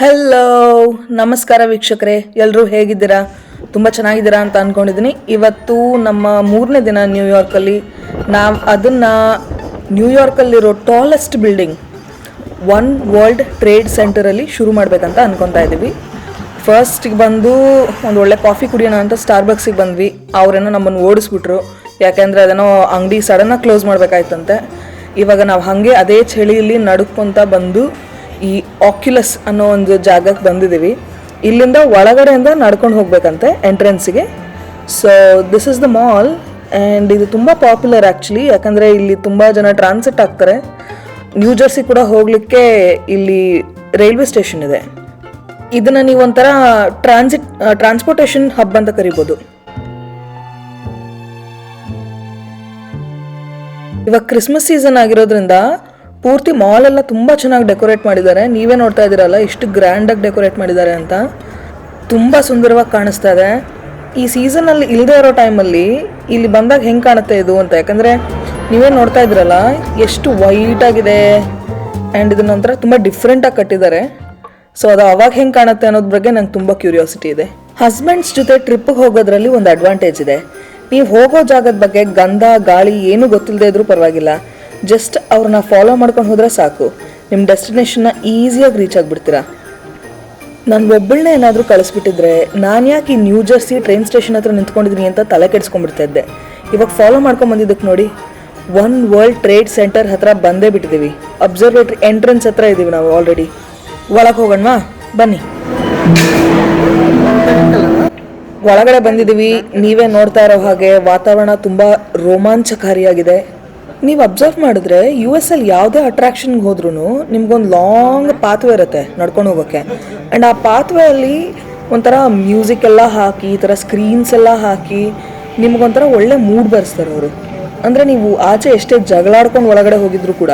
Hello ನಮಸ್ಕಾರ ವೀಕ್ಷಕರೇ ಎಲ್ಲರೂ ಹೇಗಿದ್ದೀರಾ? ತುಂಬ ಚೆನ್ನಾಗಿದ್ದೀರಾ ಅಂತ ಅಂದ್ಕೊಂಡಿದ್ದೀನಿ ಇವತ್ತು ನಮ್ಮ ಮೂರನೇ ದಿನ ನ್ಯೂಯಾರ್ಕಲ್ಲಿ ನಾವು ಅದನ್ನು ನ್ಯೂಯಾರ್ಕಲ್ಲಿರೋ tallest building one world trade ಸೆಂಟರಲ್ಲಿ ಶುರು ಮಾಡಬೇಕಂತ ಅಂದ್ಕೊತಾ ಇದ್ದೀವಿ. ಫಸ್ಟಿಗೆ ಬಂದು ಒಂದು ಒಳ್ಳೆ ಕಾಫಿ ಕುಡಿಯೋಣ ಅಂತ ಸ್ಟಾರ್ಬಕ್ಸಿಗೆ ಬಂದ್ವಿ. ಅವರೇನೋ ನಮ್ಮನ್ನು ಓಡಿಸ್ಬಿಟ್ರು. ಯಾಕೆಂದರೆ ಅದೇನೋ ಅಂಗಡಿ ಸಡನ್ನಾಗಿ ಕ್ಲೋಸ್ ಮಾಡಬೇಕಾಯ್ತಂತೆ. ಇವಾಗ ನಾವು ಹಾಗೆ ಅದೇ ಚಳಿಯಲ್ಲಿ ನಡ್ಕೊತ ಬಂದು ಈ ಆಕ್ಯುಲಸ್ ಅನ್ನೋ ಒಂದು ಜಾಗಕ್ಕೆ ಬಂದಿದ್ದೀವಿ. ಇಲ್ಲಿಂದ ಒಳಗಡೆಯಿಂದ ನಡ್ಕೊಂಡು ಹೋಗ್ಬೇಕಂತೆ ಎಂಟ್ರೆನ್ಸಿಗೆ so this is the mall and ಇದು ತುಂಬ ಪಾಪ್ಯುಲರ್ ಆ್ಯಕ್ಚುಲಿ ಯಾಕಂದರೆ ಇಲ್ಲಿ ತುಂಬ ಜನ ಟ್ರಾನ್ಸಿಟ್ ಆಗ್ತಾರೆ. ನ್ಯೂ ಜರ್ಸಿ ಕೂಡ ಹೋಗಲಿಕ್ಕೆ ಇಲ್ಲಿ ರೈಲ್ವೆ ಸ್ಟೇಷನ್ ಇದೆ. ಇದನ್ನು ನೀವು ಒಂಥರ ಟ್ರಾನ್ಸಿಟ್ ಟ್ರಾನ್ಸ್ಪೋರ್ಟೇಷನ್ ಹಬ್ ಅಂತ ಕರಿಬೋದು. ಇವಾಗ ಕ್ರಿಸ್ಮಸ್ ಸೀಸನ್ ಆಗಿರೋದ್ರಿಂದ ಪೂರ್ತಿ ಮಾಲ್ ಎಲ್ಲ ತುಂಬ ಚೆನ್ನಾಗಿ ಡೆಕೋರೇಟ್ ಮಾಡಿದ್ದಾರೆ. ನೀವೇ ನೋಡ್ತಾ ಇದ್ದೀರಲ್ಲ, ಇಷ್ಟು ಗ್ರ್ಯಾಂಡಾಗಿ ಡೆಕೋರೇಟ್ ಮಾಡಿದ್ದಾರೆ ಅಂತ. ತುಂಬ ಸುಂದರವಾಗಿ ಕಾಣಿಸ್ತಾ ಇದೆ. ಈ ಸೀಸನಲ್ಲಿ ಇಲ್ಲದೆ ಇರೋ ಟೈಮಲ್ಲಿ ಇಲ್ಲಿ ಬಂದಾಗ ಹೆಂಗೆ ಕಾಣುತ್ತೆ ಇದು ಅಂತ? ಯಾಕಂದರೆ ನೀವೇ ನೋಡ್ತಾ ಇದ್ರಲ್ಲ ಎಷ್ಟು ವೈಟ್ ಆಗಿದೆ. ಆ್ಯಂಡ್ ಇದನ್ನ ಒಂಥರ ತುಂಬ ಡಿಫ್ರೆಂಟಾಗಿ ಕಟ್ಟಿದ್ದಾರೆ. ಸೊ ಅದು ಅವಾಗ ಹೆಂಗೆ ಕಾಣುತ್ತೆ ಅನ್ನೋದ್ರ ಬಗ್ಗೆ ನಂಗೆ ತುಂಬ ಕ್ಯೂರಿಯಾಸಿಟಿ ಇದೆ. ಹಸ್ಬೆಂಡ್ಸ್ ಜೊತೆ ಟ್ರಿಪ್ಗೆ ಹೋಗೋದ್ರಲ್ಲಿ ಒಂದು ಅಡ್ವಾಂಟೇಜ್ ಇದೆ. ನೀವು ಹೋಗೋ ಜಾಗದ ಬಗ್ಗೆ ಗಂಧ, ಗಾಳಿ ಏನೂ ಗೊತ್ತಿಲ್ಲದೆ ಇದ್ರೂ ಪರವಾಗಿಲ್ಲ. ಜಸ್ಟ್ ಅವ್ರನ್ನ ಫಾಲೋ ಮಾಡ್ಕೊಂಡು ಹೋದ್ರೆ ಸಾಕು. ನಿಮ್ಮ ಡೆಸ್ಟಿನೇಷನ್ನ ಈಸಿಯಾಗಿ ರೀಚ್ ಆಗಿಬಿಡ್ತೀರಾ. ನಾನು ಒಬ್ಬಳನ್ನ ಏನಾದರೂ ಕಳಿಸ್ಬಿಟ್ಟಿದ್ರೆ, ನಾನು ಯಾಕೆ ಈ ನ್ಯೂ ಜರ್ಸಿ ಟ್ರೈನ್ ಸ್ಟೇಷನ್ ಹತ್ರ ನಿಂತ್ಕೊಂಡಿದ್ದೀನಿ ಅಂತ ತಲೆ ಕೆಡಿಸ್ಕೊಂಡ್ಬಿಡ್ತಾ ಇದ್ದೆ. ಇವಾಗ ಫಾಲೋ ಮಾಡ್ಕೊಂಬಂದಿದ್ದಕ್ಕೆ ನೋಡಿ ಒನ್ ವರ್ಲ್ಡ್ ಟ್ರೇಡ್ ಸೆಂಟರ್ ಹತ್ರ ಬಂದೇ ಬಿಟ್ಟಿದ್ದೀವಿ ಅಬ್ಸರ್ವೇಟ್ರಿ ಎಂಟ್ರೆನ್ಸ್ ಹತ್ರ ಇದ್ದೀವಿ ನಾವು ಆಲ್ರೆಡಿ ಒಳಗೆ ಹೋಗೋಣವಾ? ಬನ್ನಿ. ಒಳಗಡೆ ಬಂದಿದ್ದೀವಿ ನೀವೇ ನೋಡ್ತಾ ಇರೋ ಹಾಗೆ ವಾತಾವರಣ ತುಂಬ ರೋಮಾಂಚಕಾರಿಯಾಗಿದೆ. ನೀವು ಅಬ್ಸರ್ವ್ ಮಾಡಿದ್ರೆ ಯು ಎಸ್ ಅಲ್ಲಿ ಯಾವುದೇ ಅಟ್ರಾಕ್ಷನ್ಗೆ ಹೋದ್ರೂ ನಿಮ್ಗೊಂದು ಲಾಂಗ್ ಪಾತ್ವೆ ಇರುತ್ತೆ ನಡ್ಕೊಂಡು ಹೋಗೋಕ್ಕೆ ಆ್ಯಂಡ್ ಆ ಪಾತ್ವೆ ಅಲ್ಲಿ ಒಂಥರ ಮ್ಯೂಸಿಕ್ ಎಲ್ಲ ಹಾಕಿ, ಈ ಥರ ಸ್ಕ್ರೀನ್ಸ್ ಎಲ್ಲ ಹಾಕಿ ನಿಮ್ಗೊಂಥರ ಒಳ್ಳೆ ಮೂಡ್ ಬರ್ಸ್ತಾರೆ ಅವರು. ಅಂದರೆ ನೀವು ಆಚೆ ಎಷ್ಟೇ ಜಗಳಾಡ್ಕೊಂಡು ಒಳಗಡೆ ಹೋಗಿದ್ರು ಕೂಡ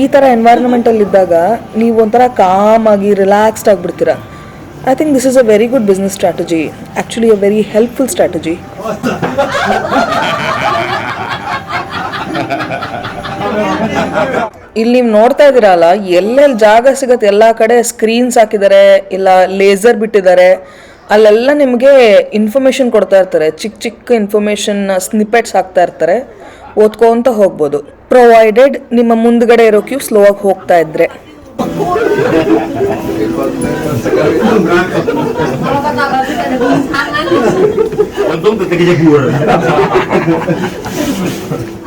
ಈ ಥರ ಎನ್ವೈರನ್ಮೆಂಟಲ್ಲಿ ಇದ್ದಾಗ ನೀವು ಒಂಥರ ಕಾಮ್ ಆಗಿ relaxed ಆಗಿಬಿಡ್ತೀರ. I think this is a very good business strategy actually a very helpful strategy ಇಲ್ಲಿ ನೀವು ನೋಡ್ತಾ ಇದ್ದೀರಲ್ಲ ಎಲ್ಲೆಲ್ಲಿ ಜಾಗ ಸಿಗತ್ತೆ ಎಲ್ಲ ಕಡೆ ಸ್ಕ್ರೀನ್ಸ್ ಹಾಕಿದ್ದಾರೆ ಇಲ್ಲ ಲೇಸರ್ ಬಿಟ್ಟಿದ್ದಾರೆ ಅಲ್ಲೆಲ್ಲ ನಿಮಗೆ ಇನ್ಫಾರ್ಮೇಶನ್ ಕೊಡ್ತಾ ಇರ್ತಾರೆ. ಚಿಕ್ಕ ಚಿಕ್ಕ ಇನ್ಫಾರ್ಮೇಶನ್ ಸ್ನಿಪೆಟ್ಸ್ ಹಾಕ್ತಾ ಇರ್ತಾರೆ. ಓದ್ಕೊಂತ ಹೋಗ್ಬೋದು. ಪ್ರೊವೈಡೆಡ್ ನಿಮ್ಮ ಮುಂದ್ಗಡೆ ಇರೋ ಕ್ಯೂ ಸ್ಲೋ ಆಗಿ ಹೋಗ್ತಾ ಇದ್ರೆ.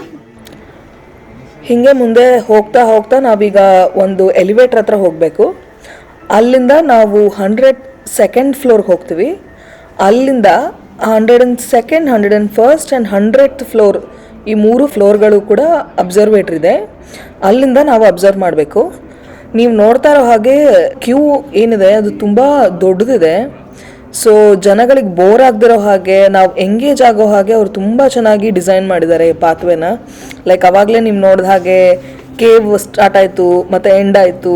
ಹಿಂಗೆ ಮುಂದೆ ಹೋಗ್ತಾ ಹೋಗ್ತಾ ನಾವೀಗ ಒಂದು ಎಲಿವೇಟರ್ ಹತ್ರ ಹೋಗಬೇಕು. ಅಲ್ಲಿಂದ ನಾವು ಹಂಡ್ರೆಡ್ ಸೆಕೆಂಡ್ ಫ್ಲೋರ್ಗೆ ಹೋಗ್ತೀವಿ. ಅಲ್ಲಿಂದ hundred and second, hundred and first and hundred floor ಈ ಮೂರು ಫ್ಲೋರ್ಗಳು ಕೂಡ ಅಬ್ಸರ್ವೇಟ್ರ್ ಇದೆ. ಅಲ್ಲಿಂದ ನಾವು ಅಬ್ಸರ್ವ್ ಮಾಡಬೇಕು. ನೀವು ನೋಡ್ತಾ ಇರೋ ಹಾಗೆ ಕ್ಯೂ ಏನಿದೆ, ಅದು ತುಂಬ ದೊಡ್ಡದಿದೆ. ಸೊ ಜನಗಳಿಗೆ ಬೋರ್ ಆಗದಿರೋ ಹಾಗೆ, ನಾವು ಎಂಗೇಜ್ ಆಗೋ ಹಾಗೆ ಅವ್ರು ತುಂಬ ಚೆನ್ನಾಗಿ ಡಿಸೈನ್ ಮಾಡಿದ್ದಾರೆ ಈ ಪಾತ್ವೆನ ಲೈಕ್ ಅವಾಗಲೇ ನೀವು ನೋಡಿದ ಹಾಗೆ ಕೇವ್ ಸ್ಟಾರ್ಟ್ ಆಯಿತು, ಮತ್ತು ಎಂಡ್ ಆಯಿತು,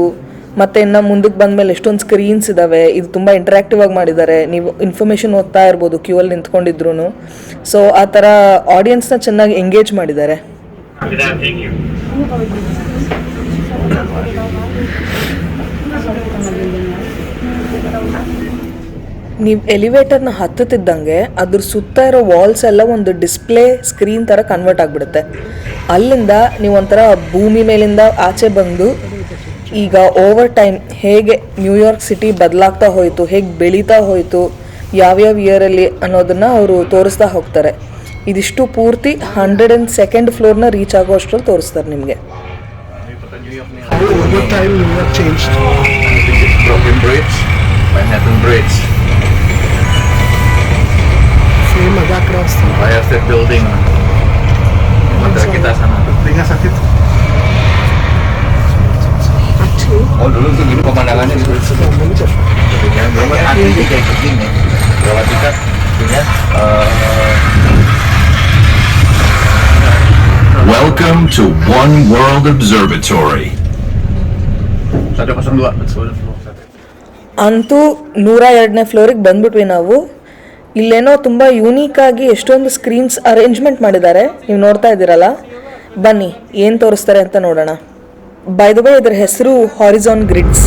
ಮತ್ತು ಇನ್ನು ಮುಂದಕ್ಕೆ ಬಂದಮೇಲೆ ಎಷ್ಟೊಂದು ಸ್ಕ್ರೀನ್ಸ್ ಇದ್ದಾವೆ ಇದು ತುಂಬ ಇಂಟ್ರಾಕ್ಟಿವ್ ಆಗಿ ಮಾಡಿದ್ದಾರೆ. ನೀವು ಇನ್ಫಾರ್ಮೇಷನ್ ಓದ್ತಾ ಇರ್ಬೋದು ಕ್ಯೂ ಅಲ್ಲಿ ನಿಂತ್ಕೊಂಡಿದ್ರು ಸೊ ಆ ಥರ ಆಡಿಯನ್ಸ್ನ ಚೆನ್ನಾಗಿ ಎಂಗೇಜ್ ಮಾಡಿದ್ದಾರೆ. ನೀವು ಎಲಿವೇಟರ್ನ ಹತ್ತುತ್ತಿದ್ದಂಗೆ ಅದ್ರ ಸುತ್ತ ಇರೋ ವಾಲ್ಸ್ ಎಲ್ಲ ಒಂದು ಡಿಸ್ಪ್ಲೇ ಸ್ಕ್ರೀನ್ ಥರ ಕನ್ವರ್ಟ್ ಆಗಿಬಿಡುತ್ತೆ. ಅಲ್ಲಿಂದ ನೀವು ಒಂಥರ ಭೂಮಿ ಮೇಲಿಂದ ಆಚೆ ಬಂದು ಈಗ ಓವರ್ ಟೈಮ್ ಹೇಗೆ ನ್ಯೂಯಾರ್ಕ್ ಸಿಟಿ ಬದಲಾಗ್ತಾ ಹೋಯಿತು ಹೇಗೆ ಬೆಳೀತಾ ಹೋಯಿತು ಯಾವ್ಯಾವ ಇಯರಲ್ಲಿ ಅನ್ನೋದನ್ನು ಅವರು ತೋರಿಸ್ತಾ ಹೋಗ್ತಾರೆ. ಇದಿಷ್ಟು ಪೂರ್ತಿ ಹಂಡ್ರೆಡ್ ಆ್ಯಂಡ್ ಸೆಕೆಂಡ್ ಫ್ಲೋರ್ನ ರೀಚ್ ಆಗೋ ಅಷ್ಟರಲ್ಲಿ ತೋರಿಸ್ತಾರೆ ನಿಮಗೆ. Manhattan over Same ada across. Empire State Building. Hotel kita sana. Tinggal sakit. Actually, Oh dulu tuh gini pemandangannya gitu. manager. Ya, belum kan asli kayak begini. Kalau kita punya eh, Welcome to One World Observatory. 102 betul. ಅಂತೂ ನೂರ ಎರಡನೇ ಫ್ಲೋರಿಗೆ ಬಂದ್ಬಿಟ್ವಿ ನಾವು ಇಲ್ಲೇನೋ ತುಂಬ ಆಗಿ ಎಷ್ಟೊಂದು screens arrangement ಮಾಡಿದ್ದಾರೆ. ನೀವು ನೋಡ್ತಾ ಇದ್ದೀರಲ್ಲ? ಬನ್ನಿ, ಏನು ತೋರಿಸ್ತಾರೆ ಅಂತ ನೋಡೋಣ. ಬೈ ದ ವೇ ಇದ್ರ ಹೆಸರು horizon grids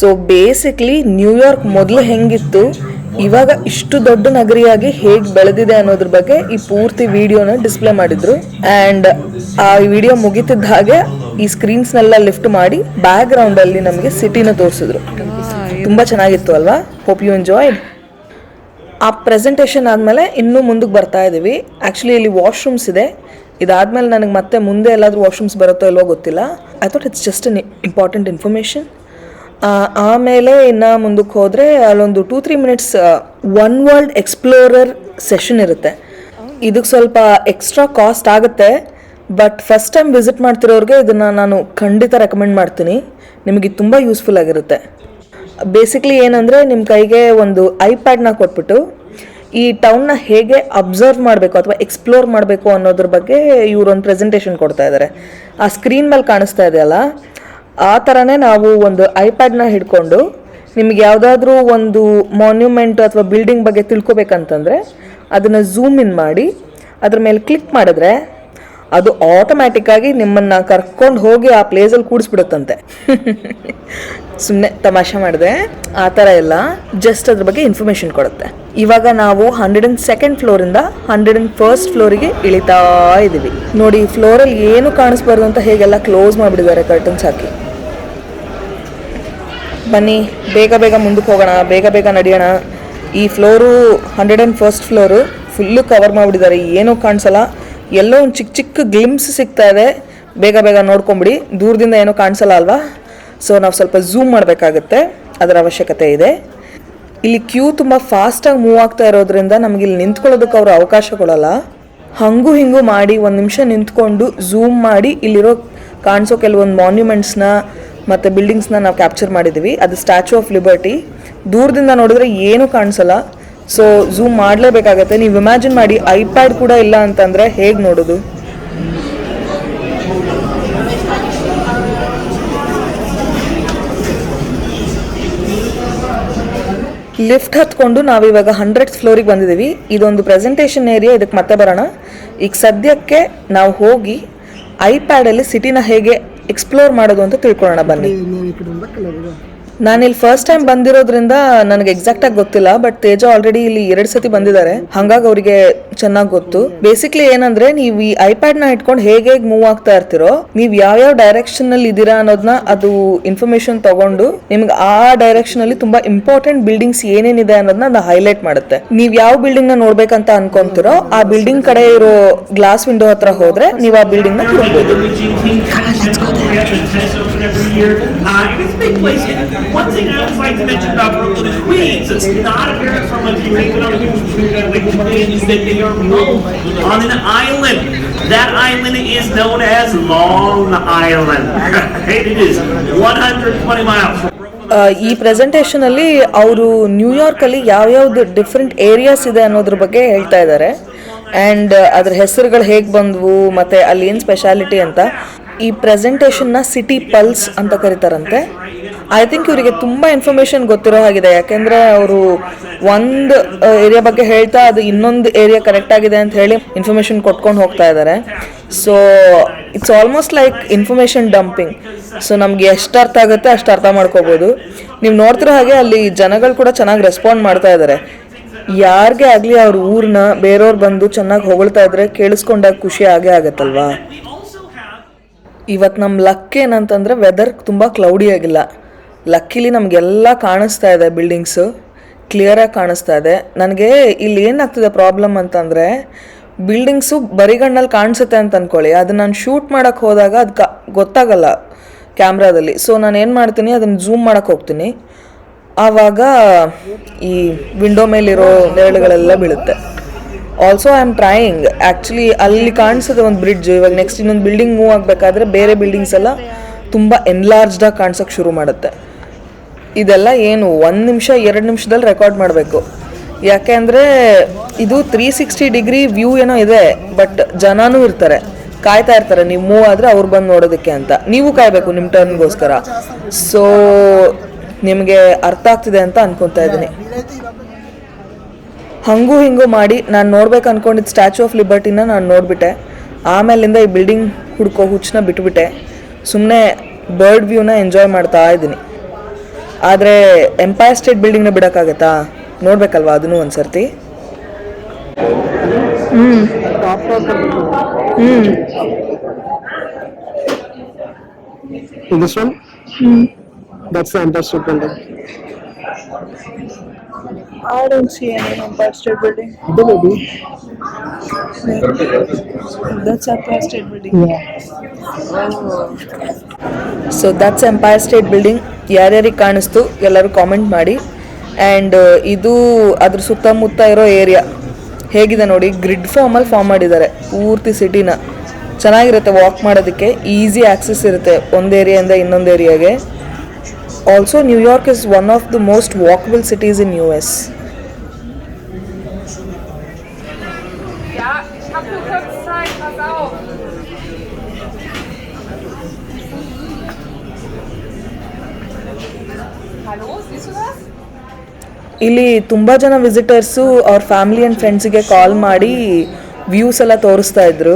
so basically New York ಮೊದಲು ಹೆಂಗಿತ್ತು? ಇವಾಗ ಇಷ್ಟು ದೊಡ್ಡ ನಗರಿಯಾಗಿ ಹೇಗೆ ಬೆಳೆದಿದೆ ಅನ್ನೋದ್ರ ಬಗ್ಗೆ ಈ ಪೂರ್ತಿ ವಿಡಿಯೋನ ಡಿಸ್ಪ್ಲೇ ಮಾಡಿದ್ರು. ಆ್ಯಂಡ್ ಆ ವಿಡಿಯೋ ಮುಗಿತಿದ್ದ ಹಾಗೆ ಈ ಸ್ಕ್ರೀನ್ಸ್ನೆಲ್ಲ ಲಿಫ್ಟ್ ಮಾಡಿ ಬ್ಯಾಕ್ ಗ್ರೌಂಡಲ್ಲಿ ನಮಗೆ ಸಿಟಿನ ತೋರಿಸಿದ್ರು. ತುಂಬ ಚೆನ್ನಾಗಿತ್ತು ಅಲ್ವಾ? ಹೋಪ್ ಯು ಎಂಜಾಯ್ಡ್ ಆ ಪ್ರೆಸೆಂಟೇಷನ್ ಆದಮೇಲೆ ಇನ್ನೂ ಮುಂದಕ್ಕೆ ಬರ್ತಾ ಇದ್ದೀವಿ ಆ್ಯಕ್ಚುಲಿ ಇಲ್ಲಿ ವಾಶ್ರೂಮ್ಸ್ ಇದೆ. ಇದಾದಮೇಲೆ ನನಗೆ ಮತ್ತೆ ಮುಂದೆ ಎಲ್ಲಾದರೂ ವಾಶ್ರೂಮ್ಸ್ ಬರುತ್ತೋ ಇಲ್ವೋ ಗೊತ್ತಿಲ್ಲ. I thought it's just an important information ಆಮೇಲೆ ಇನ್ನು ಮುಂದಕ್ಕೆ ಹೋದರೆ ಅಲ್ಲೊಂದು two three minutes one world explorer session ಇರುತ್ತೆ. ಇದಕ್ಕೆ ಸ್ವಲ್ಪ ಎಕ್ಸ್ಟ್ರಾ ಕಾಸ್ಟ್ ಆಗುತ್ತೆ. ಬಟ್ ಫಸ್ಟ್ ಟೈಮ್ ವಿಸಿಟ್ ಮಾಡ್ತಿರೋರಿಗೆ ಇದನ್ನು ನಾನು ಖಂಡಿತ ರೆಕಮೆಂಡ್ ಮಾಡ್ತೀನಿ. ನಿಮಗೆ ತುಂಬ ಯೂಸ್ಫುಲ್ ಆಗಿರುತ್ತೆ. ಬೇಸಿಕ್ಲಿ ಏನಂದರೆ ನಿಮ್ಮ ಕೈಗೆ ಒಂದು ಐಪ್ಯಾಡ್ನ ಕೊಟ್ಬಿಟ್ಟು ಈ ಟೌನ್ನ ಹೇಗೆ ಅಬ್ಸರ್ವ್ ಮಾಡಬೇಕು ಅಥವಾ ಎಕ್ಸ್ಪ್ಲೋರ್ ಮಾಡಬೇಕು ಅನ್ನೋದ್ರ ಬಗ್ಗೆ ಇವರೊಂದು ಪ್ರೆಸೆಂಟೇಷನ್ ಕೊಡ್ತಾ ಇದ್ದಾರೆ ಆ ಸ್ಕ್ರೀನ್ ಮೇಲೆ ಕಾಣಿಸ್ತಾ ಇದೆಯಲ್ಲ ಆ ಥರನೇ ನಾವು ಒಂದು ಐಪ್ಯಾಡ್ನ ಹಿಡ್ಕೊಂಡು ನಿಮ್ಗೆ ಯಾವುದಾದ್ರೂ ಒಂದು ಮಾನ್ಯುಮೆಂಟ್ ಅಥವಾ ಬಿಲ್ಡಿಂಗ್ ಬಗ್ಗೆ ತಿಳ್ಕೊಬೇಕಂತಂದರೆ ಅದನ್ನು ಝೂಮ್ ಇನ್ ಮಾಡಿ, ಅದ್ರ ಮೇಲೆ ಕ್ಲಿಕ್ ಮಾಡಿದ್ರೆ ಅದು ಆಟೋಮ್ಯಾಟಿಕ್ಕಾಗಿ ನಿಮ್ಮನ್ನು ಕರ್ಕೊಂಡು ಹೋಗಿ ಆ ಪ್ಲೇಸಲ್ಲಿ ಕೂಡಿಸ್ಬಿಡುತ್ತಂತೆ. ಸುಮ್ಮನೆ ತಮಾಷೆ ಮಾಡಿದೆ, ಆ ಥರ ಎಲ್ಲ ಜಸ್ಟ್ ಅದ್ರ ಬಗ್ಗೆ ಇನ್ಫಾರ್ಮೇಷನ್ ಕೊಡುತ್ತೆ. ಇವಾಗ ನಾವು ಹಂಡ್ರೆಡ್ ಆ್ಯಂಡ್ ಸೆಕೆಂಡ್ ಫ್ಲೋರಿಂದ ಹಂಡ್ರೆಡ್ ಆ್ಯಂಡ್ ಫಸ್ಟ್ ಫ್ಲೋರಿಗೆ ಇಳಿತಾ ಇದ್ದೀವಿ ನೋಡಿ ಫ್ಲೋರಲ್ಲಿ ಏನು ಕಾಣಿಸ್ಬಾರ್ದು ಅಂತ ಹೇಗೆಲ್ಲ ಕ್ಲೋಸ್ ಮಾಡಿಬಿಡಿದ್ದಾರೆ ಕರ್ಟನ್ಸ್ ಹಾಕಿ. ಬನ್ನಿ, ಬೇಗ ಬೇಗ ಮುಂದಕ್ಕೆ ಹೋಗೋಣ, ಬೇಗ ಬೇಗ ನಡೆಯೋಣ. ಈ floor hundred and first floor full cover ಮಾಡಿಬಿಟ್ಟಿದ್ದಾರೆ. ಏನೂ ಕಾಣಿಸಲ್ಲ. ಎಲ್ಲೋ ಒಂದು ಚಿಕ್ಕ ಚಿಕ್ಕ ಗ್ಲಿಮ್ಸ್ ಸಿಗ್ತಾ ಇದೆ. ಬೇಗ ಬೇಗ ನೋಡ್ಕೊಂಬಿಡಿ. ದೂರದಿಂದ ಏನೂ ಕಾಣಿಸಲ್ಲ ಅಲ್ವಾ? ಸೊ ನಾವು ಸ್ವಲ್ಪ ಝೂಮ್ ಮಾಡಬೇಕಾಗತ್ತೆ. ಅದರ ಅವಶ್ಯಕತೆ ಇದೆ. ಇಲ್ಲಿ ಕ್ಯೂ ತುಂಬ ಫಾಸ್ಟಾಗಿ ಮೂವ್ ಆಗ್ತಾ ಇರೋದ್ರಿಂದ ನಮಗೆ ಇಲ್ಲಿ ನಿಂತ್ಕೊಳ್ಳೋದಕ್ಕೆ ಅವರು ಅವಕಾಶ ಕೊಡಲ್ಲ. ಹಂಗೂ ಹಿಂಗೂ ಮಾಡಿ ಒಂದು ನಿಮಿಷ ನಿಂತ್ಕೊಂಡು ಝೂಮ್ ಮಾಡಿ ಇಲ್ಲಿರೋ ಕಾಣಿಸೋ ಕೆಲವೊಂದು ಮಾನ್ಯುಮೆಂಟ್ಸ್ನ ಮತ್ತು ಬಿಲ್ಡಿಂಗ್ಸ್ನ ನಾವು ಕ್ಯಾಪ್ಚರ್ ಮಾಡಿದ್ದೀವಿ ಅದು ಸ್ಟ್ಯಾಚು ಆಫ್ ಲಿಬರ್ಟಿ ದೂರದಿಂದ ನೋಡಿದ್ರೆ ಏನೂ ಕಾಣಿಸಲ್ಲ. ಸೊ ಝೂಮ್ ಮಾಡಲೇಬೇಕಾಗತ್ತೆ. ನೀವು ಇಮ್ಯಾಜಿನ್ ಮಾಡಿ ಐಪ್ಯಾಡ್ ಕೂಡ ಇಲ್ಲ ಅಂತಂದರೆ ಹೇಗೆ ನೋಡೋದು? ಲಿಫ್ಟ್ ಹತ್ಕೊಂಡು ನಾವಿವಾಗ ಹಂಡ್ರೆಡ್ ಫ್ಲೋರಿಗೆ ಬಂದಿದ್ದೀವಿ ಇದೊಂದು ಪ್ರೆಸೆಂಟೇಷನ್ ಏರಿಯಾ ಇದಕ್ಕೆ ಮತ್ತೆ ಬರೋಣ. ಈಗ ಸದ್ಯಕ್ಕೆ ನಾವು ಹೋಗಿ ಐಪ್ಯಾಡಲ್ಲಿ ಸಿಟಿನ ಹೇಗೆ ಎಕ್ಸ್ಪ್ಲೋರ್ ಮಾಡೋದು ಅಂತ ತಿಳ್ಕೊಳ್ಳೋಣ ಬನ್ನಿ. ನಾನು ಇಲ್ಲಿ ಫಸ್ಟ್ ಟೈಮ್ ಬಂದಿರೋದ್ರಿಂದ ನನಗೆ ಎಕ್ಸಾಕ್ಟ್ ಆಗಿ ಗೊತ್ತಿಲ್ಲ ಬಟ್ ತೇಜ ಆಲ್ರೆಡಿ ಇಲ್ಲಿ ಎರಡು ಸತಿ ಬಂದಿದ್ದಾರೆ. ಹಂಗಾಗಿ ಅವರಿಗೆ ಚೆನ್ನಾಗಿ ಗೊತ್ತು. ಬೇಸಿಕ್ಲಿ ಏನಂದ್ರೆ ನೀವು ಈ ಐಪ್ಯಾಡ್ನ ಇಟ್ಕೊಂಡು ಹೇಗೆ ಹೇಗೆ ಮೂವ್ ಆಗ್ತಾ ಇರ್ತಿರೋ ನೀವು ಯಾವ್ಯಾವ ಡೈರೆಕ್ಷನ್ನಲ್ಲಿ ಇದೀರಾ ಅನ್ನೋದನ್ನ ಅದು ಇನ್ಫಾರ್ಮೇಶನ್ ತಗೊಂಡು ನಿಮ್ಗೆ ಆ ಡೈರೆಕ್ಷನ್ ಅಲ್ಲಿ ತುಂಬಾ ಇಂಪಾರ್ಟೆಂಟ್ ಬಿಲ್ಡಿಂಗ್ಸ್ ಏನೇನಿದೆ ಅನ್ನೋದನ್ನ ಅದು ಹೈಲೈಟ್ ಮಾಡುತ್ತೆ. ನೀವು ಯಾವ ಬಿಲ್ಡಿಂಗ್ನ ನೋಡ್ಬೇಕಂತ ಅನ್ಕೊಂತಿರೋ ಆ ಬಿಲ್ಡಿಂಗ್ ಕಡೆ ಇರೋ ಗ್ಲಾಸ್ ವಿಂಡೋ ಹತ್ರ ಹೋದ್ರೆ ನೀವು ಆ ಬಿಲ್ಡಿಂಗ್ನ ಹುಡುಕ್ಬೋದು Uh, One thing I always like to mention about Brooklyn is Queens. It's not apparent from a Jamaican in Wikipedia is that they are both on an island. That island is known as Long Island. It is 120 miles ಈ presentation ಅಲ್ಲಿ ಅವರು New York ಅಲ್ಲಿ ಯಾವ ಯಾವ್ಯಾವ್ದು different areas ಇದೆ ಅನ್ನೋದ್ರ ಬಗ್ಗೆ ಹೇಳ್ತಾ ಇದ್ದಾರೆ ಅಂಡ್ ಅದ್ರ ಹೆಸರುಗಳು ಹೇಗೆ ಬಂದ್ವು ಮತ್ತೆ ಅಲ್ಲಿ ಏನು ಸ್ಪೆಷಾಲಿಟಿ ಅಂತ ಈ ಪ್ರೆಸೆಂಟೇಷನ್ನ ಸಿಟಿ ಪಲ್ಸ್ ಅಂತ ಕರೀತಾರಂತೆ ಐ ಥಿಂಕ್ ಇವರಿಗೆ ತುಂಬ ಇನ್ಫಾರ್ಮೇಶನ್ ಗೊತ್ತಿರೋ ಹಾಗಿದೆ. ಯಾಕೆಂದ್ರೆ ಅವರು ಒಂದು ಏರಿಯಾ ಬಗ್ಗೆ ಹೇಳ್ತಾ ಅದು ಇನ್ನೊಂದು ಏರಿಯಾ ಕರೆಕ್ಟ್ ಆಗಿದೆ ಅಂತ ಹೇಳಿ ಇನ್ಫಾರ್ಮೇಷನ್ ಕೊಟ್ಕೊಂಡು ಹೋಗ್ತಾ ಇದ್ದಾರೆ so it's almost like information dumping so ನಮ್ಗೆ ಎಷ್ಟು ಅರ್ಥ ಆಗುತ್ತೆ ಅಷ್ಟು ಅರ್ಥ ಮಾಡ್ಕೋಬಹುದು ನೀವು ನೋಡ್ತಿರೋ ಹಾಗೆ ಅಲ್ಲಿ ಜನಗಳು ಕೂಡ ಚೆನ್ನಾಗಿ ರೆಸ್ಪಾಂಡ್ ಮಾಡ್ತಾ ಇದ್ದಾರೆ ಯಾರಿಗೆ ಆಗಲಿ ಅವ್ರ ಊರನ್ನ ಬೇರೆಯವ್ರು ಬಂದು ಚೆನ್ನಾಗಿ ಹೊಗಳ್ತಾ ಇದ್ರೆ ಕೇಳಿಸ್ಕೊಂಡಾಗ ಖುಷಿ ಆಗೇ ಆಗತ್ತಲ್ವಾ? ಇವತ್ತು ನಮ್ಮ ಲಕ್ ಏನಂತಂದರೆ ವೆದರ್ ತುಂಬ ಕ್ಲೌಡಿ ಆಗಿಲ್ಲ. ಲಕ್ಕಿಲಿ ನಮಗೆಲ್ಲ ಕಾಣಿಸ್ತಾ ಇದೆ ಬಿಲ್ಡಿಂಗ್ಸು ಕ್ಲಿಯರಾಗಿ ಕಾಣಿಸ್ತಾ ಇದೆ. ನನಗೆ ಇಲ್ಲಿ ಏನಾಗ್ತಿದೆ ಪ್ರಾಬ್ಲಮ್ ಅಂತಂದರೆ ಬಿಲ್ಡಿಂಗ್ಸು ಬರಿಗಣ್ಣಲ್ಲಿ ಕಾಣಿಸುತ್ತೆ ಅಂತ ಅಂದ್ಕೊಳ್ಳಿ ಅದು ನಾನು ಶೂಟ್ ಮಾಡೋಕ್ಕೆ ಹೋದಾಗ ಅದು ಕ, ಗೊತ್ತಾಗಲ್ಲ ಕ್ಯಾಮ್ರಾದಲ್ಲಿ ಸೊ ನಾನು ಏನು ಮಾಡ್ತೀನಿ ಅದನ್ನು ಝೂಮ್ ಮಾಡೋಕ್ಕೆ ಹೋಗ್ತೀನಿ. ಆವಾಗ ಈ ವಿಂಡೋ ಮೇಲಿರೋ ನೆರಳುಗಳೆಲ್ಲ ಬೀಳುತ್ತೆ. Also I am trying actually ಅಲ್ಲಿ ಕಾಣಿಸೋದು ಒಂದು ಬ್ರಿಡ್ಜ್ ಇವಾಗ ನೆಕ್ಸ್ಟ್ ಇನ್ನೊಂದು ಬಿಲ್ಡಿಂಗ್ ಮೂವ್ ಆಗಬೇಕಾದ್ರೆ ಬೇರೆ ಬಿಲ್ಡಿಂಗ್ಸ್ ಎಲ್ಲ ತುಂಬ ಎನ್ಲಾರ್ಜ್ಡಾಗಿ ಕಾಣಿಸೋಕೆ ಶುರು ಮಾಡುತ್ತೆ. ಇದೆಲ್ಲ ಏನು, ಒಂದು ನಿಮಿಷ, ಎರಡು ನಿಮಿಷದಲ್ಲಿ ರೆಕಾರ್ಡ್ ಮಾಡಬೇಕು. ಯಾಕೆ ಅಂದರೆ, ಇದು ತ್ರೀ ಸಿಕ್ಸ್ಟಿ ಡಿಗ್ರಿ ವ್ಯೂ ಏನೋ ಇದೆ ಬಟ್ ಜನನೂ ಇರ್ತಾರೆ. ಕಾಯ್ತಾ ಇರ್ತಾರೆ, ನೀವು ಮೂವ್ ಆದರೆ ಅವ್ರು ಬಂದು ನೋಡೋದಕ್ಕೆ ಅಂತ. ನೀವು ಕಾಯಬೇಕು ನಿಮ್ಮ ಟರ್ನ್ಗೋಸ್ಕರ ಸೊ ನಿಮಗೆ ಅರ್ಥ ಆಗ್ತಿದೆ ಅಂತ ಅನ್ಕೊತಾ ಇದ್ದೀನಿ. ಹಂಗೂ ಹಿಂಗೂ ಮಾಡಿ, ನಾನು ನೋಡ್ಬೇಕು ಅನ್ಕೊಂಡಿದ್ದ ಸ್ಟ್ಯಾಚು ಆಫ್ ಲಿಬರ್ಟಿನ ನಾನು ನೋಡಿಬಿಟ್ಟೆ. ಆಮೇಲಿಂದ ಈ ಬಿಲ್ಡಿಂಗ್ ಹುಡ್ಕೋ ಹುಚ್ಚನ್ನ ಬಿಟ್ಬಿಟ್ಟೆ. ಸುಮ್ಮನೆ ಬರ್ಡ್ ವ್ಯೂನ ಎಂಜಾಯ್ ಮಾಡ್ತಾ ಇದ್ದೀನಿ. ಆದರೆ ಎಂಪೈರ್ ಸ್ಟೇಟ್ ಬಿಲ್ಡಿಂಗ್ನ ಬಿಡೋಕ್ಕಾಗತ್ತಾ? ನೋಡ್ಬೇಕಲ್ವಾ ಅದನ್ನು ಒಂದು ಸರ್ತಿ building? So that's Empire State Building ಯಾರ್ಯಾರಿಗೆ ಕಾಣಿಸ್ತು ಎಲ್ಲರೂ ಕಾಮೆಂಟ್ ಮಾಡಿ. ಆ್ಯಂಡ್ ಇದು ಅದ್ರ ಸುತ್ತಮುತ್ತ ಇರೋ ಏರಿಯಾ ಹೇಗಿದೆ ನೋಡಿ ಗ್ರಿಡ್ ಫಾರ್ಮಲ್ಲಿ ಫಾರ್ಮ್ ಮಾಡಿದ್ದಾರೆ ಪೂರ್ತಿ ಸಿಟಿನ ಚೆನ್ನಾಗಿರುತ್ತೆ ವಾಕ್ ಮಾಡೋದಕ್ಕೆ ಈಸಿ ಆ್ಯಕ್ಸೆಸ್ ಇರುತ್ತೆ ಒಂದು ಏರಿಯಾಯಿಂದ ಇನ್ನೊಂದು ಏರಿಯಾಗೆ also New York is one of the most walkable cities in U S ಇಲ್ಲಿ ತುಂಬ ಜನ ವಿಸಿಟರ್ಸು ಅವ್ರ ಫ್ಯಾಮಿಲಿ ಆ್ಯಂಡ್ ಫ್ರೆಂಡ್ಸಿಗೆ ಕಾಲ್ ಮಾಡಿ ವ್ಯೂಸ್ ಎಲ್ಲ ತೋರಿಸ್ತಾ ಇದ್ರು.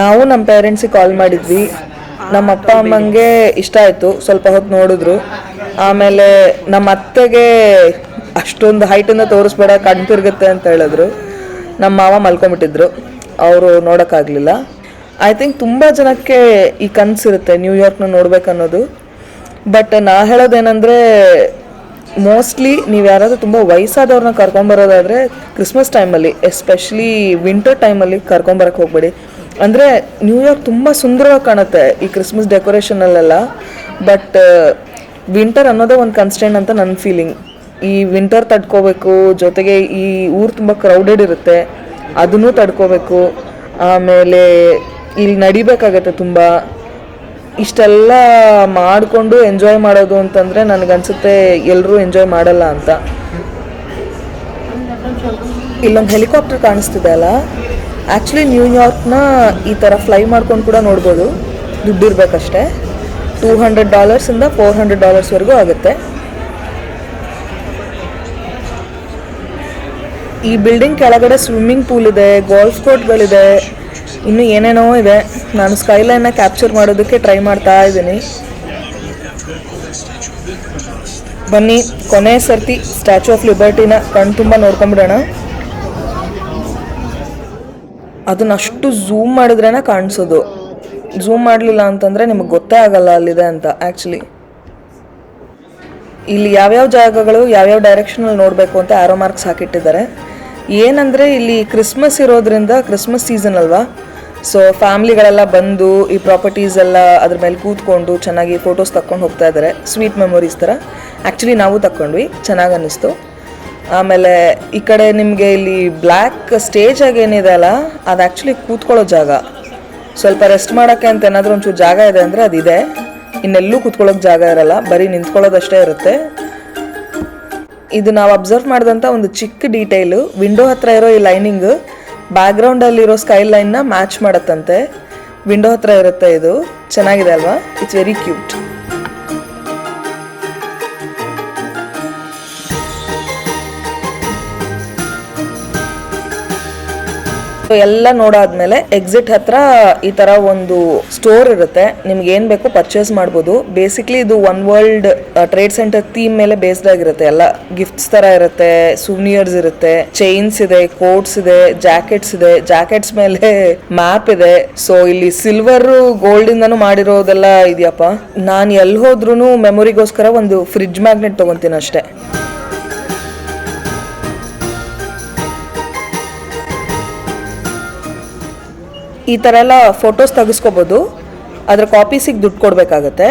ನಾವು ನಮ್ಮ ಪೇರೆಂಟ್ಸಿಗೆ ಕಾಲ್ ಮಾಡಿದ್ವಿ. ನಮ್ಮ ಅಪ್ಪ, ಅಮ್ಮಂಗೆ ಇಷ್ಟ ಆಯಿತು, ಸ್ವಲ್ಪ ಹೊತ್ತು ನೋಡಿದ್ರು. ಆಮೇಲೆ ನಮ್ಮ ಅತ್ತೆಗೆ ಅಷ್ಟೊಂದು ಹೈಟಿಂದ ತೋರಿಸ್ಬೇಡ, ಕಣ್ ತಿರುಗುತ್ತೆ ಅಂತ ಹೇಳಿದ್ರು. ನಮ್ಮ ಮಾವ ಮಲ್ಕೊಂಬಿಟ್ಟಿದ್ರು ಅವರು ನೋಡೋಕ್ಕಾಗಲಿಲ್ಲ. ಐ ಥಿಂಕ್ ತುಂಬ ಜನಕ್ಕೆ ಈ ಕನಸಿರುತ್ತೆ ನ್ಯೂಯಾರ್ಕ್ನ ನೋಡ್ಬೇಕನ್ನೋದು. ಬಟ್ ನಾ ಹೇಳೋದೇನೆಂದರೆ ಮೋಸ್ಟ್ಲಿ ನೀವು ಯಾರಾದರೂ ತುಂಬ ವಯಸ್ಸಾದವ್ರನ್ನ ಕರ್ಕೊಂಬರೋದಾದರೆ ಕ್ರಿಸ್ಮಸ್ ಟೈಮಲ್ಲಿ ಎಸ್ಪೆಷಲಿ ವಿಂಟರ್ ಟೈಮಲ್ಲಿ ಕರ್ಕೊಂಬರಕ್ಕೆ ಹೋಗಬೇಡಿ. ಅಂದರೆ ನ್ಯೂಯಾರ್ಕ್ ತುಂಬ ಸುಂದರವಾಗಿ ಕಾಣುತ್ತೆ ಈ ಕ್ರಿಸ್ಮಸ್ ಡೆಕೋರೇಷನಲ್ಲೆಲ್ಲ ಬಟ್ ವಿಂಟರ್ ಅನ್ನೋದೇ ಒಂದು ಕನ್ಸ್ಟೆಂಟ್ ಅಂತ ನನ್ನ ಫೀಲಿಂಗ್ ಈ ವಿಂಟರ್ ತಡ್ಕೋಬೇಕು, ಜೊತೆಗೆ ಈ ಊರು ತುಂಬ ಕ್ರೌಡೆಡ್ ಇರುತ್ತೆ, ಅದನ್ನು ತಡ್ಕೋಬೇಕು. ಆಮೇಲೆ ಇಲ್ಲಿ ನಡಿಬೇಕಾಗತ್ತೆ ತುಂಬ. ಇಷ್ಟೆಲ್ಲ ಮಾಡಿಕೊಂಡು ಎಂಜಾಯ್ ಮಾಡೋದು ಅಂತಂದರೆ ನನಗನ್ಸುತ್ತೆ ಎಲ್ಲರೂ ಎಂಜಾಯ್ ಮಾಡಲ್ಲ ಅಂತ. ಇಲ್ಲೊಂದು ಹೆಲಿಕಾಪ್ಟರ್ ಕಾಣಿಸ್ತಿದೆ ಅಲ್ಲ? ಆ್ಯಕ್ಚುಲಿ ನ್ಯೂಯಾರ್ಕ್ನ ಈ ಥರ ಫ್ಲೈ ಮಾಡ್ಕೊಂಡು ಕೂಡ ನೋಡ್ಬೋದು. ದುಡ್ಡು ಇರಬೇಕಷ್ಟೇ ಟೂ ಹಂಡ್ರೆಡ್ ಡಾಲರ್ಸಿಂದ ಫೋರ್ ಹಂಡ್ರೆಡ್ ಡಾಲರ್ಸ್ವರೆಗೂ ಆಗುತ್ತೆ. ಈ ಬಿಲ್ಡಿಂಗ್ ಕೆಳಗಡೆ ಸ್ವಿಮ್ಮಿಂಗ್ ಪೂಲ್ ಇದೆ ಗೋಲ್ಫ್ ಕೋರ್ಟ್ಗಳಿದೆ ಇನ್ನು ಏನೇನೋ ಇದೆ. ನಾನು ಸ್ಕೈಲೈನ್ನ ಕ್ಯಾಪ್ಚರ್ ಮಾಡೋದಕ್ಕೆ ಟ್ರೈ ಮಾಡ್ತಾ ಇದ್ದೀನಿ. ಬನ್ನಿ, ಕೊನೆ ಸರ್ತಿ ಸ್ಟ್ಯಾಚು ಆಫ್ ಲಿಬರ್ಟಿನ ಕಣ್ ತುಂಬ ನೋಡ್ಕೊಂಬಿಡೋಣ. ಅದನ್ನ ಅಷ್ಟು ಝೂಮ್ ಮಾಡಿದ್ರೇನೆ ಕಾಣಿಸೋದು. ಝೂಮ್ ಮಾಡಲಿಲ್ಲ ಅಂತಂದರೆ ನಿಮಗೆ ಗೊತ್ತೇ ಆಗಲ್ಲ ಅಲ್ಲಿದೆ ಅಂತ ಆ್ಯಕ್ಚುಲಿ ಇಲ್ಲಿ ಯಾವ್ಯಾವ ಜಾಗಗಳು, ಯಾವ್ಯಾವ ಡೈರೆಕ್ಷನಲ್ಲಿ ನೋಡಬೇಕು ಅಂತ ಆರೋ ಮಾರ್ಕ್ಸ್ ಹಾಕಿಟ್ಟಿದ್ದಾರೆ. ಏನಂದರೆ ಇಲ್ಲಿ ಕ್ರಿಸ್ಮಸ್ ಇರೋದ್ರಿಂದ ಕ್ರಿಸ್ಮಸ್ ಸೀಸನ್ ಅಲ್ವಾ? ಸೊ ಫ್ಯಾಮ್ಲಿಗಳೆಲ್ಲ ಬಂದು ಈ ಪ್ರಾಪರ್ಟೀಸ್ ಎಲ್ಲ ಅದ್ರ ಮೇಲೆ ಕೂತ್ಕೊಂಡು ಚೆನ್ನಾಗಿ ಫೋಟೋಸ್ ತಕ್ಕೊಂಡು ಹೋಗ್ತಾ ಇದ್ದಾರೆ. ಸ್ವೀಟ್ ಮೆಮೊರೀಸ್ ಥರ. ಆ್ಯಕ್ಚುಲಿ ನಾವು ತಕ್ಕೊಂಡ್ವಿ. ಚೆನ್ನಾಗಿ ಅನ್ನಿಸ್ತು. ಆಮೇಲೆ ಈ ಕಡೆ ನಿಮಗೆ ಇಲ್ಲಿ ಬ್ಲ್ಯಾಕ್ ಸ್ಟೇಜ್ ಆಗಿ ಏನಿದೆ ಅಲ್ಲ, ಅದು ಆ್ಯಕ್ಚುಲಿ ಕೂತ್ಕೊಳ್ಳೋ ಜಾಗ. ಸ್ವಲ್ಪ ರೆಸ್ಟ್ ಮಾಡೋಕ್ಕೆ ಅಂತ ಏನಾದರೂ ಒಂಚೂರು ಜಾಗ ಇದೆ ಅಂದರೆ ಅದಿದೆ. ಇನ್ನೆಲ್ಲೂ ಕೂತ್ಕೊಳ್ಳೋಕೆ ಜಾಗ ಇರಲ್ಲ. ಬರೀ ನಿಂತ್ಕೊಳ್ಳೋದಷ್ಟೇ ಇರುತ್ತೆ. ಇದು ನಾವು ಅಬ್ಸರ್ವ್ ಮಾಡಿದಂಥ ಒಂದು ಚಿಕ್ಕ ಡೀಟೇಲು ವಿಂಡೋ ಹತ್ರ ಇರೋ ಈ ಲೈನಿಂಗ್ ಬ್ಯಾಕ್ಗ್ರೌಂಡಲ್ಲಿರೋ ಸ್ಕೈ ಲೈನ್ನ ಮ್ಯಾಚ್ ಮಾಡತ್ತಂತೆ. ವಿಂಡೋ ಹತ್ರ ಇರುತ್ತೆ ಇದು. ಚೆನ್ನಾಗಿದೆ ಅಲ್ವಾ? ಇಟ್ಸ್ ವೆರಿ ಕ್ಯೂಟ್ ಎಲ್ಲ ನೋಡಾದ್ಮೇಲೆ ಎಕ್ಸಿಟ್ ಹತ್ರ ಈ ತರ ಒಂದು ಸ್ಟೋರ್ ಇರುತ್ತೆ. ನಿಮ್ಗೆ ಏನ್ ಬೇಕು ಪರ್ಚೇಸ್ ಮಾಡ್ಬೋದು. ಬೇಸಿಕ್ಲಿ ಇದು One World Trade Center theme ಮೇಲೆ ಬೇಸ್ಡ್ ಆಗಿರುತ್ತೆ. ಎಲ್ಲ ಗಿಫ್ಟ್ಸ್ ತರ ಇರುತ್ತೆ ಸುನಿಯರ್ಸ್ ಇರುತ್ತೆ ಚೈನ್ಸ್ ಇದೆ ಕೋಟ್ಸ್ ಇದೆ ಜಾಕೆಟ್ಸ್ ಇದೆ. ಜಾಕೆಟ್ಸ್ ಮೇಲೆ ಮ್ಯಾಪ್ ಇದೆ. ಸೊ ಇಲ್ಲಿ ಸಿಲ್ವರ್ ಗೋಲ್ಡ್ ಇಂದಾನು ಮಾಡಿರೋದೆಲ್ಲ ಇದೆಯಪ್ಪ. ನಾನು ಎಲ್ಲಿ ಹೋದ್ರೂ ಮೆಮೊರಿಗೋಸ್ಕರ ಒಂದು ಫ್ರಿಡ್ಜ್ ಮ್ಯಾಗ್ನೆಟ್ ತಗೊಂತೀನಿ ಅಷ್ಟೇ. ಈ ಥರ ಎಲ್ಲ ಫೋಟೋಸ್ ತೆಗೆಸ್ಕೋಬೋದು. ಅದರ ಕಾಪೀಸಿಗೆ ದುಡ್ಡು ಕೊಡಬೇಕಾಗತ್ತೆ.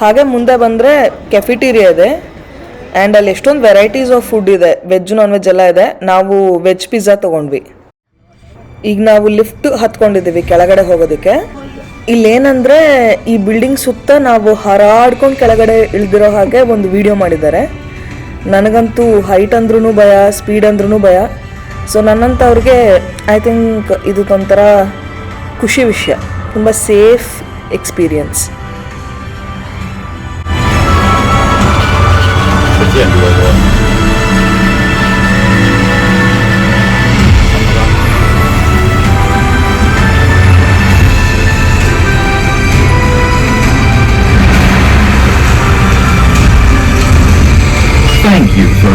ಹಾಗೆ ಮುಂದೆ ಬಂದರೆ ಕೆಫಿಟೀರಿಯಾ ಇದೆ. ಆ್ಯಂಡ್ ಅಲ್ಲಿ ಎಷ್ಟೊಂದು ವೆರೈಟೀಸ್ ಆಫ್ ಫುಡ್ ಇದೆ. ವೆಜ್ ನಾನ್ ವೆಜ್ ಎಲ್ಲ ಇದೆ. ನಾವು ವೆಜ್ ಪಿಜ್ಜಾ ತೊಗೊಂಡ್ವಿ. ಈಗ ನಾವು ಲಿಫ್ಟ್ ಹತ್ಕೊಂಡಿದ್ದೀವಿ ಕೆಳಗಡೆ ಹೋಗೋದಕ್ಕೆ. ಇಲ್ಲೇನಂದರೆ ಈ ಬಿಲ್ಡಿಂಗ್ ಸುತ್ತ ನಾವು ಹರಾಡ್ಕೊಂಡು ಕೆಳಗಡೆ ಇಳಿದಿರೋ ಹಾಗೆ ಒಂದು ವಿಡಿಯೋ ಮಾಡಿದ್ದಾರೆ. ನನಗಂತೂ ಹೈಟ್ ಅಂದ್ರೂ ಭಯ ಸ್ಪೀಡ್ ಅಂದ್ರೂ ಭಯ. ಸೊ ನನ್ನಂಥವ್ರಿಗೆ ಐ ಥಿಂಕ್ ಇದು ಒಂಥರ ಖುಷಿ ವಿಷಯ ತುಂಬ safe experience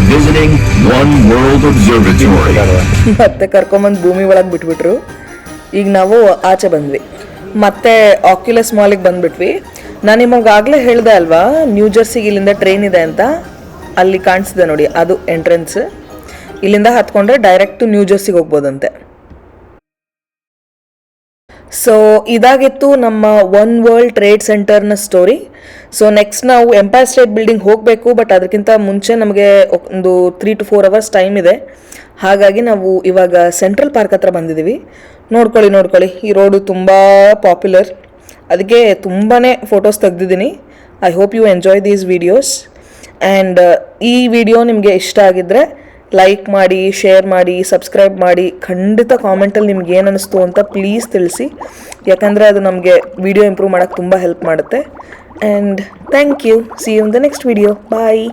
visiting One World Observatory. ಮತ್ತೆ ಕರ್ಕೊಂಬಂದು ಭೂಮಿ ಒಳಗೆ ಬಿಟ್ಬಿಟ್ರು ಈಗ ನಾವು ಆಚೆ ಬಂದ್ವಿ. ಮತ್ತೆ ಆಕ್ಯುಲಸ್ ಮಾಲಿಗೆ ಬಂದ್ಬಿಟ್ವಿ. ನಾನು ನಿಮಗಾಗಲೇ ಹೇಳಿದೆ ಅಲ್ವಾ ನ್ಯೂ ಜರ್ಸಿಗೆ ಇಲ್ಲಿಂದ ಟ್ರೈನ್ ಇದೆ ಅಂತ? ಅಲ್ಲಿ ಕಾಣಿಸಿದೆ ನೋಡಿ, ಅದು ಎಂಟ್ರೆನ್ಸ್ ಇಲ್ಲಿಂದ ಹತ್ಕೊಂಡ್ರೆ ಡೈರೆಕ್ಟ್ ನ್ಯೂ ಜರ್ಸಿಗೆ ಹೋಗ್ಬೋದಂತೆ. ಸೊ ಇದಾಗಿತ್ತು ನಮ್ಮ ಒನ್ ವರ್ಲ್ಡ್ ಟ್ರೇಡ್ ಸೆಂಟರ್ನ ಸ್ಟೋರಿ ಸೊ ನೆಕ್ಸ್ಟ್ ನಾವು ಎಂಪೈರ್ ಸ್ಟೇಟ್ ಬಿಲ್ಡಿಂಗ್ ಹೋಗಬೇಕು ಬಟ್ ಅದಕ್ಕಿಂತ ಮುಂಚೆ ನಮಗೆ ಒಂದು three to four hours time ಇದೆ. ಹಾಗಾಗಿ ನಾವು ಇವಾಗ ಸೆಂಟ್ರಲ್ ಪಾರ್ಕ್ ಹತ್ರ ಬಂದಿದ್ದೀವಿ ನೋಡ್ಕೊಳ್ಳಿ ನೋಡ್ಕೊಳ್ಳಿ. ಈ ರೋಡು ತುಂಬ ಪಾಪ್ಯುಲರ್ ಅದಕ್ಕೆ ತುಂಬಾ photos ತೆಗ್ದಿದ್ದೀನಿ. I hope you enjoy these videos and ಈ ವಿಡಿಯೋ ನಿಮಗೆ ಇಷ್ಟ ಆಗಿದ್ದರೆ ಲೈಕ್ ಮಾಡಿ ಶೇರ್ ಮಾಡಿ ಸಬ್ಸ್ಕ್ರೈಬ್ ಮಾಡಿ. ಖಂಡಿತ ಕಾಮೆಂಟಲ್ಲಿ ನಿಮ್ಗೆ ಏನು ಅನ್ನಿಸ್ತು ಅಂತ ಪ್ಲೀಸ್ ತಿಳಿಸಿ. ಯಾಕಂದರೆ ಅದು ನಮಗೆ ವಿಡಿಯೋ ಇಂಪ್ರೂವ್ ಮಾಡೋಕ್ಕೆ ತುಂಬ ಹೆಲ್ಪ್ ಮಾಡುತ್ತೆ. And thank you see in the next video bye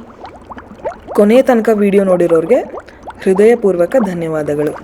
ಕೊನೆಯ ತನಕ ವಿಡಿಯೋ ನೋಡಿರೋರಿಗೆ ಹೃದಯಪೂರ್ವಕ ಧನ್ಯವಾದಗಳು.